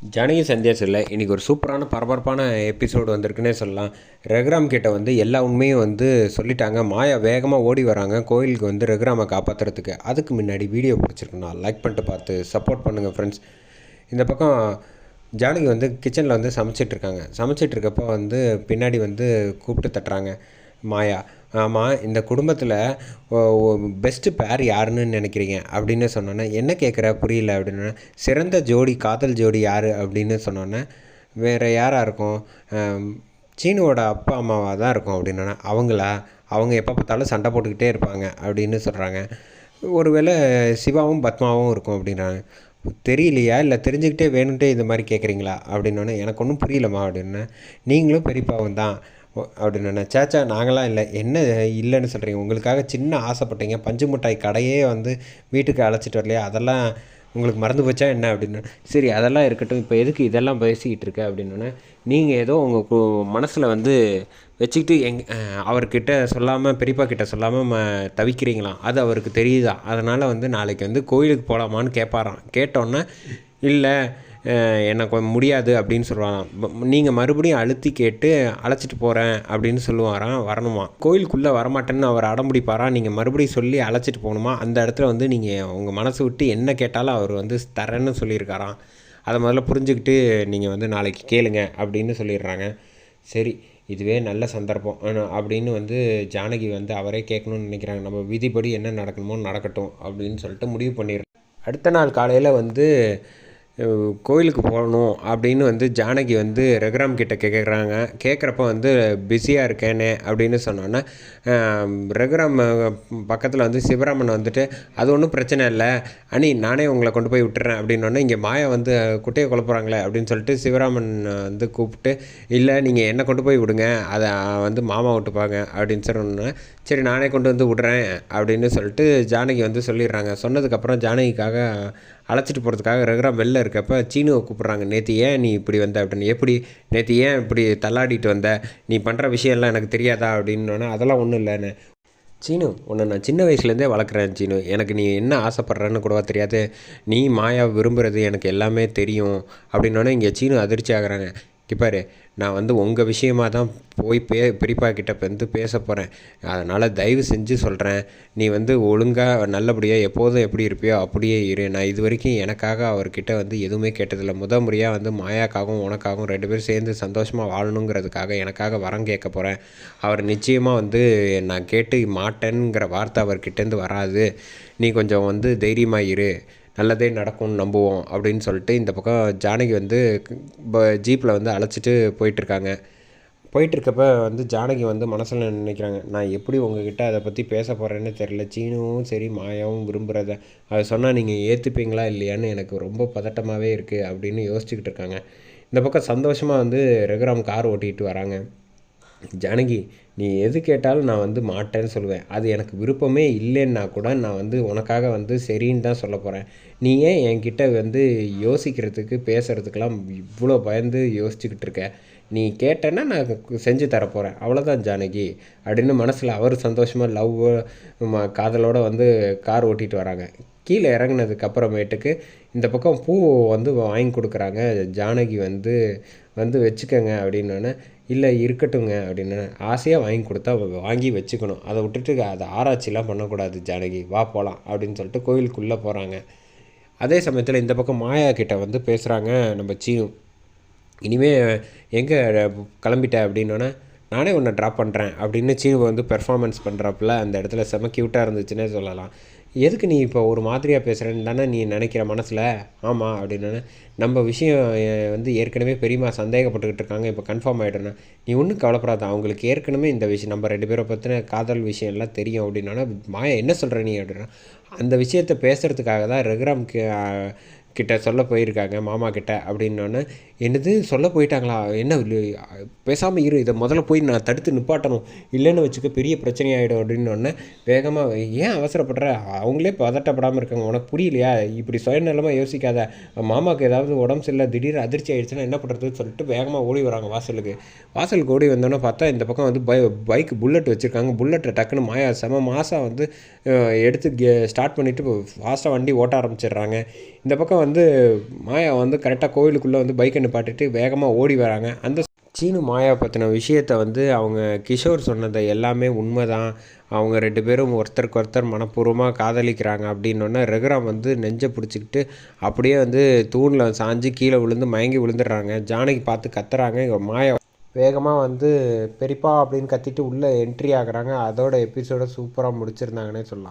ஜானகி சந்தியாசில் இன்றைக்கி ஒரு சூப்பரான பரபரப்பான எபிசோடு வந்திருக்குன்னே சொல்லலாம். ரகுராம் கிட்ட வந்து எல்லா உண்மையும் வந்து சொல்லிட்டாங்க. மாயா வேகமாக ஓடி வராங்க. கோயிலுக்கு வந்து ரகுராமை காப்பாற்றுறதுக்கு அதுக்கு முன்னாடி வீடியோ பிடிச்சிருக்குண்ணா லைக் பண்ணிட்டு பார்த்து சப்போர்ட் பண்ணுங்கள் ஃப்ரெண்ட்ஸ் இந்த பக்கம் ஜானகி வந்து கிச்சனில் வந்து சமைச்சிட்ருக்காங்க சமைச்சிட்ருக்கப்போ வந்து பின்னாடி வந்து கூப்பிட்டு தட்டுறாங்க மாயா. ஆமாம் இந்த குடும்பத்தில் பெஸ்ட்டு பேர் யாருன்னு நினைக்கிறீங்க? அப்படின்னு சொன்னோன்னே என்ன கேட்குற புரியல அப்படின்னா. சிறந்த ஜோடி காதல் ஜோடி யார்? அப்படின்னு சொன்னோன்னே வேறு யாராக இருக்கும்? சீனுவோட அப்பா அம்மாவாக தான் இருக்கும் அப்படின்னா அவங்களா? அவங்க எப்போ பார்த்தாலும் சண்டை போட்டுக்கிட்டே இருப்பாங்க அப்படின்னு சொல்கிறாங்க ஒருவேளை சிவாவும் பத்மாவும் இருக்கும் அப்படின்றாங்க. தெரியலையா? இல்லை தெரிஞ்சுக்கிட்டே வேணுன்ட்டே இந்த மாதிரி கேட்குறீங்களா அப்படின்னோடனே எனக்கு ஒன்றும் புரியலம்மா அப்படின்னு நீங்களும் பெரியப்பாவும் தான். ஓ, நான் சேச்சா நாங்களாம் இல்லை. என்ன இல்லைன்னு சொல்கிறீங்க உங்களுக்காக சின்ன ஆசைப்பட்டீங்க. பஞ்சு மிட்டாய் கடையே வந்து வீட்டுக்கு அழைச்சிட்டு வரலையா? அதெல்லாம் உங்களுக்கு மறந்து போச்சா என்ன அப்படின்னு. சரி அதெல்லாம் இருக்கட்டும். இப்போ எதுக்கு இதெல்லாம் பேசிக்கிட்டு இருக்க அப்படின்னோடனே நீங்கள் ஏதோ உங்கள் மனசில் வந்து வச்சுக்கிட்டு எங் அவர்கிட்ட சொல்லாமல் பெரியப்பா கிட்ட சொல்லாமல் ம தவிக்கிறீங்களாம் அது அவருக்கு தெரியுதா? அதனால் வந்து நாளைக்கு வந்து கோயிலுக்கு போகலாமான்னு கேட்பாராம் கேட்டோன்னே இல்லை எனக்கு முடியாது அப்படின்னு சொல்லுவாராம். நீங்கள் மறுபடியும் அழுத்தி கேட்டு அழைச்சிட்டு போகிறேன் அப்படின்னு சொல்லுவாராம் வரணுமா? கோயிலுக்குள்ளே வரமாட்டேன்னு அவர் அடம்பிடிப்பாராம் நீங்கள் மறுபடியும் சொல்லி அழைச்சிட்டு போகணுமா? அந்த இடத்துல வந்து நீங்கள் உங்கள் மனசு விட்டு என்ன கேட்டாலும் அவர் வந்து தரேன்னு சொல்லியிருக்காராம். அதை முதல்ல புரிஞ்சுக்கிட்டு நீங்கள் வந்து நாளைக்கு கேளுங்க அப்படின்னு சொல்லிடுறாங்க. சரி இதுவே நல்ல சந்தர்ப்பம். அப்படின்னு வந்து ஜானகி வந்து அவரே கேட்கணும்னு நினைக்கிறாங்க. நம்ம விதிப்படி என்ன நடக்கணுமோ நடக்கட்டும் அப்படின்னு சொல்லிட்டு முடிவு பண்ணிடுறோம் அடுத்த நாள் காலையில் வந்து கோயிலுக்கு போகணும் அப்படின்னு வந்து ஜானகி வந்து ரகுராம் கிட்ட கேட்குறாங்க கேட்குறப்ப வந்து பிஸியாக இருக்கேனே அப்படின்னு சொன்னோன்னே ரகுராம் பக்கத்தில் வந்து சிவராமன் வந்துட்டு அது ஒன்றும் பிரச்சனை இல்லை. அனி நானே உங்களை கொண்டு போய் விட்டுறேன் அப்படின்னோடனே இங்கே மாயா வந்து குட்டையை குழப்புறாங்களே அப்படின்னு சொல்லிட்டு சிவராமன் வந்து கூப்பிட்டு இல்லை நீங்கள் என்னை கொண்டு போய் விடுங்க. அதை வந்து மாமா விட்டுப்பாங்க அப்படின்னு சொன்னோன்னே சரி நானே கொண்டு வந்து விடுறேன் அப்படின்னு சொல்லிட்டு ஜானகி வந்து சொல்லிடுறாங்க. சொன்னதுக்கப்புறம் ஜானகிக்காக அழைச்சிட்டு போகிறதுக்காக ரகுராம் வெளில இருக்கப்ப சீனுவை கூப்பிட்றாங்க நேற்று ஏன் நீ இப்படி வந்த? அப்படின்னு. எப்படி? நேற்று ஏன் இப்படி தள்ளாடிட்டு வந்த? நீ பண்ணுற விஷயம்லாம் எனக்கு தெரியாதா? அப்படின்னோடனே அதெல்லாம் ஒன்றும் இல்லைன்னு சீனு உன்னை நான் சின்ன வயசுலேருந்தே வளர்க்குறேன் சீனு. எனக்கு நீ என்ன ஆசைப்பட்றன்னு கூடவா தெரியாது. நீ மாயா விரும்புகிறது எனக்கு எல்லாமே தெரியும். அப்படின்னோடனே இங்கே சீனு அதிர்ச்சி ஆகிறாங்க. கிப்பாரு நான் வந்து உங்கள் விஷயமாக தான் போய் பே பெரியப்பா கிட்ட வந்து பேச போகிறேன் அதனால் தயவு செஞ்சு சொல்கிறேன் நீ வந்து ஒழுங்காக நல்லபடியாக எப்போதும் எப்படி இருப்பியோ அப்படியே இரு. நான் இது வரைக்கும் எனக்காக அவர்கிட்ட வந்து எதுவுமே கேட்டதில்லை. முத முறையாக வந்து மாயாக்காகவும் உனக்காகவும் ரெண்டு பேரும் சேர்ந்து சந்தோஷமாக வாழணுங்கிறதுக்காக எனக்காக வரம் கேட்க போகிறேன் அவர் நிச்சயமாக வந்து நான் கேட்டு மாட்டேங்கிற வார்த்தை அவர்கிட்டேருந்து வராது. நீ கொஞ்சம் வந்து தைரியமாக இரு. நல்லதே நடக்கும்னு நம்புவோம் அப்படின்னு சொல்லிட்டு இந்த பக்கம் ஜானகி வந்து ஜீப்பில் வந்து அழைச்சிட்டு போயிட்டுருக்காங்க. போயிட்டுருக்கப்ப வந்து ஜானகி வந்து மனசில் நினைக்கிறாங்க நான் எப்படி உங்ககிட்ட அதை பற்றி பேச போகிறேன்னு தெரில சீனுவும் சரி மாயாவும் விரும்புகிறத அதை சொன்னால் நீங்கள் ஏற்றுப்பீங்களா இல்லையான்னு எனக்கு ரொம்ப பதட்டமாகவே இருக்குது அப்படின்னு யோசிச்சுக்கிட்டு இருக்காங்க. இந்த பக்கம் சந்தோஷமாக வந்து ரகுராம் கார் ஓட்டிகிட்டு வராங்க. ஜானகி நீ எது கேட்டாலும் நான் வந்து மாட்டேன்னு சொல்லுவேன். அது எனக்கு விருப்பமே இல்லைன்னா கூட நான் வந்து உனக்காக வந்து சரின்னு தான் சொல்ல போகிறேன் நீ ஏன் என்கிட்ட வந்து யோசிக்கிறதுக்கு பேசுகிறதுக்கெலாம் இவ்வளோ பயந்து யோசிச்சுக்கிட்டு இருக்க? நீ கேட்டேன்னா நான் செஞ்சு தரப்போகிறேன் அவ்வளோதான் ஜானகி. அப்படின்னு மனசில் அவர் சந்தோஷமாக லவ் காதலோடு வந்து கார் ஓட்டிகிட்டு வராங்க. கீழே இறங்கினதுக்கு அப்புறமேட்டுக்கு இந்த பக்கம் பூ வந்து வாங்கி கொடுக்குறாங்க. ஜானகி வந்து வந்து வச்சுக்கோங்க அப்படின்னோடனே இல்லை இருக்கட்டுங்க அப்படின்னு ஆசையாக வாங்கி கொடுத்தா வாங்கி வச்சுக்கணும். அதை விட்டுட்டு அதை ஆராய்ச்சிலாம் பண்ணக்கூடாது ஜானகி. வா போகலாம் அப்படின்னு சொல்லிட்டு கோயிலுக்குள்ளே போகிறாங்க அதே சமயத்தில் இந்த பக்கம் மாயா கிட்ட வந்து பேசுகிறாங்க நம்ம சீனு. இனிமே எங்கே கிளம்பிட்ட? அப்படின்னோடனே நானே உன்னை ட்ராப் பண்ணுறேன் அப்படின்னு சீனு வந்து பெர்ஃபார்மன்ஸ் பண்ணுறப்பல அந்த இடத்துல செம க்யூட்டாக இருந்துச்சுன்னே சொல்லலாம். எதுக்கு நீ இப்போ ஒரு மாதிரியாக பேசுகிறேன்னு தானே நீ நினைக்கிற மனசில்? ஆமாம் அப்படின்னு நம்ம விஷயம் வந்து ஏற்கனவே பெரியம்மா சந்தேகப்பட்டுக்கிட்டு இருக்காங்க. இப்போ கன்ஃபார்ம் ஆகிடுறேன்னா நீ ஒன்றும் கவலைப்படாத. அவங்களுக்கு ஏற்கனவே இந்த விஷயம் நம்ம ரெண்டு பேரை பற்றின காதல் விஷயம் எல்லாம் தெரியும் அப்படின்னா மாயா என்ன சொல்கிற நீ அப்படின்னா அந்த விஷயத்தை பேசுகிறதுக்காக தான் ரகுராம் கிட்ட சொல்ல போயிருக்காங்க மாமா கிட்ட அப்படின்னோடனே என்னது? சொல்ல போயிட்டாங்களா? என்ன பேசாமல் இரு இதை முதல்ல போய் நான் தடுத்து நிப்பாட்டணும். இல்லைன்னு வச்சுக்க பெரிய பிரச்சனையாயிடும் அப்படின்னோடனே வேகமாக ஏன் அவசரப்படுற? அவங்களே பதட்டப்படாமல் இருக்காங்க. உனக்கு புரியலையா? இப்படி சுயநலமாக யோசிக்காத. மாமாவுக்கு ஏதாவது உடம்பு சரியில்லை திடீர் அதிர்ச்சி ஆகிடுச்சுன்னா என்ன பண்ணுறதுன்னு சொல்லிட்டு வேகமாக ஓடி வராங்க வாசலுக்கு. வாசலுக்கு ஓடி வந்தோன்னே பார்த்தா இந்த பக்கம் வந்து பை பைக் புல்லட் வச்சுருக்காங்க. புல்லட்டை டக்குன்னு மாயா செம மாதம் வந்து எடுத்து எடுத்து ஸ்டார்ட் பண்ணிவிட்டு ஃபாஸ்ட்டாக வண்டி ஓட்ட ஆரம்பிச்சிடுறாங்க. இந்த பக்கம் வந்து மாயா வந்து கரெக்டாக கோவிலுக்குள்ளே வந்து பைக்கை நிப்பாட்டிட்டு வேகமாக ஓடி வராங்க. அந்த சீனு மாயா பற்றின விஷயத்தை வந்து அவங்க கிஷோர் சொன்னதை எல்லாமே உண்மை தான் அவங்க ரெண்டு பேரும் ஒருத்தருக்கு ஒருத்தர் மனப்பூர்வமாக காதலிக்கிறாங்க அப்படின்னோடனே ரகுராம் வந்து நெஞ்சை பிடிச்சிக்கிட்டு அப்படியே வந்து தூணில் சாஞ்சு கீழே விழுந்து மயங்கி விழுந்துடுறாங்க. ஜானகி பார்த்து கத்துறாங்க. இங்க மாயா வேகமாக வந்து பெரியப்பா அப்படின்னு கத்திட்டு உள்ளே என்ட்ரி ஆகுறாங்க. அதோட எபிசோட சூப்பராக முடிச்சிருந்தாங்கன்னே சொல்லலாம்.